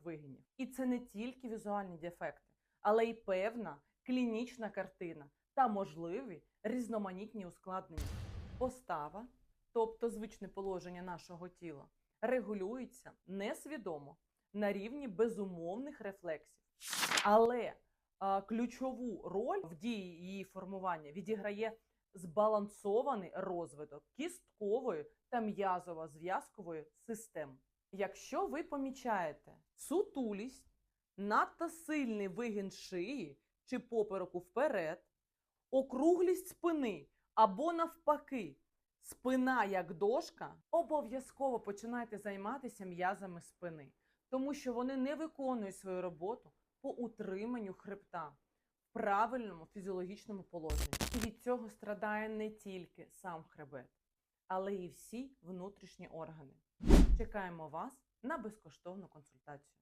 вигинів. І це не тільки візуальні дефекти, але й певна клінічна картина та можливі різноманітні ускладнення. Постава, тобто звичне положення нашого тіла, регулюється несвідомо на рівні безумовних рефлексів. Але а, ключову роль в дії її формування відіграє збалансований розвиток кісткової та м'язово-зв'язкової систем. Якщо ви помічаєте сутулість, надто сильний вигін шиї чи попереку вперед, округлість спини або навпаки, спина як дошка, обов'язково починайте займатися м'язами спини, тому що вони не виконують свою роботу по утриманню хребта в правильному фізіологічному положенні. І від цього страдає не тільки сам хребет, але і всі внутрішні органи. Чекаємо вас на безкоштовну консультацію.